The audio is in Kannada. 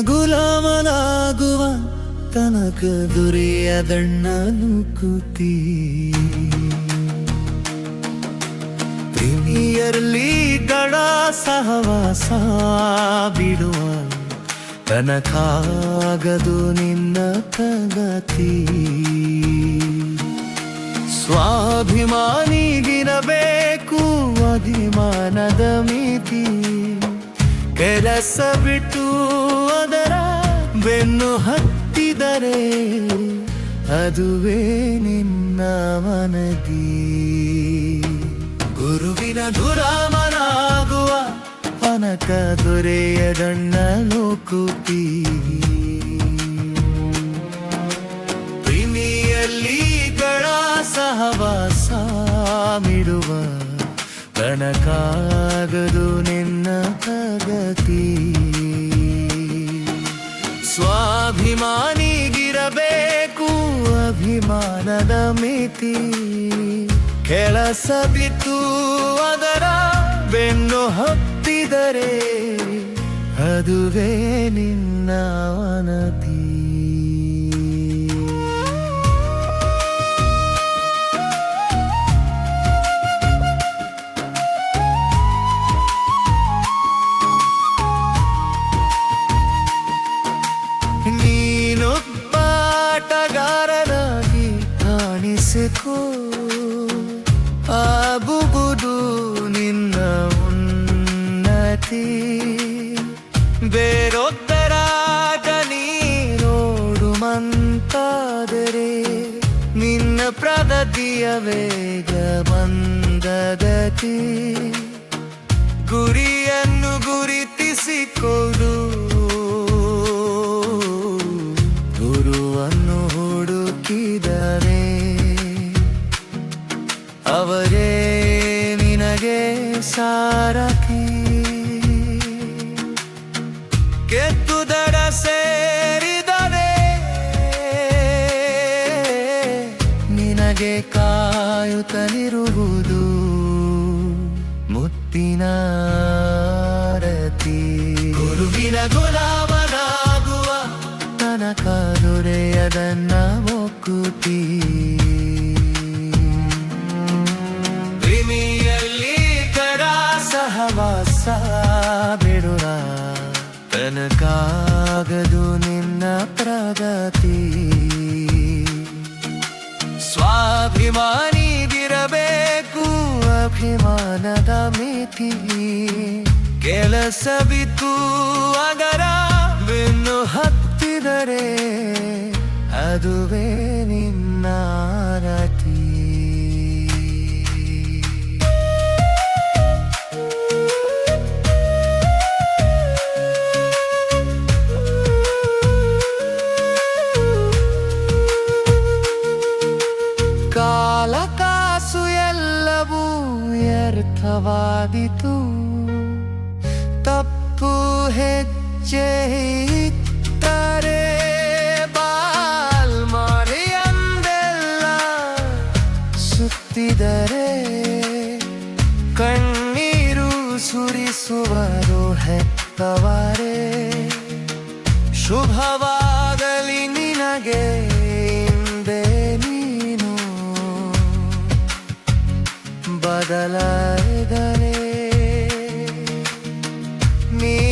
ಗುಲಾಮನಾಗುವ ತನಕ ದುರಿಯದಣ್ಣನು ಕೂತಿ. ಪ್ರೀಮಿಯರ್ ಗಡ ಸಹವಾಸ ಬಿಡುವ ತನಕಾಗದು ನಿನ್ನ ತಗತಿ. ಸ್ವಾಭಿಮಾನಿಗಿರಬೇಕು ಅಭಿಮಾನದ ಮಿತಿ. ಕೆಲಸ ಬಿಟ್ಟು ಅದರ ಬೆನ್ನು ಹತ್ತಿದರೆ ಅದುವೇ ನಿನ್ನ ಮನದಿ. ಗುರುವಿನ ದುರಾಮನಾಗುವ ಅನಕ ಲೋಕುತಿ ಪ್ರಿಮಿಯಲ್ಲಿ ಪ್ರೀಮಿಯಲ್ಲಿಗಳ ಸಹವಾಸ ಮಿಡುವ ಕನಕಾಗದು ನಿನ್ನ ಪ್ರಗತಿ. ಸ್ವಾಭಿಮಾನಿಗಿರಬೇಕು ಅಭಿಮಾನದ ಮಿತಿ. ಕೆಲಸ ಬಿತ್ತು ಅದರ ಬೆನ್ನು ಹತ್ತಿದರೆ ಅದುವೇ ನಿನ್ನ ವನತಿ ಕಾಣಿಸಿಕೋ ಆಗುವುದು ನಿನ್ನ ಉನ್ನತಿ. ಬೇರೊಬ್ಬರಾಟ ನೀನೋಡು ಮಂತಾದರೆ ನಿನ್ನ ಪ್ರಗತಿಯ ವೇಗ ಮಂದಗತಿ. ಗುರಿಯನ್ನು ಗುರುತಿಸಿಕೊಡು ಅವರೇ ನಿನಗೆ ಸಾರಥಿ ಕೆತ್ತುದಡ ಸೇರಿದರೆ ನಿನಗೆ ಕಾಯುತ್ತಲಿರುವುದು ಮುತ್ತಿನ ಗುರುವಿನ ಗುಲಾಮನಾಗುವ ತನಕ ದೊರೆಯದನ್ನ ಒಕ್ಕುತಿ. ಬಿಡುವ ತನಕಾಗದು ನಿನ್ನ ಪ್ರಗತಿ. ಸ್ವಾಭಿಮಾನಿಗಿರಬೇಕು ಅಭಿಮಾನದ ಮಿತಿ. ಕೆಲಸ ಬಿತ್ತು ಅಗರ ಬೆನ್ನು ಹತ್ತಿದರೆ ಅದುವೇ ವ್ಯರ್ಥವಾದಿತು. ತಪ್ಪು ಹೆಜ್ಜೆ ಇತ್ತರೆ ಬಾಲ್ ಮಾರಿಯಂದೆಲ್ಲ ಸುತ್ತಿದರೆ ಕಣ್ಣೀರು ಸುರಿಸುವರು ಹೆತ್ತವರೇ ಶುಭವಾಗಲಿ ನಿನಗೆ ನೀನು. ಬದಲ me.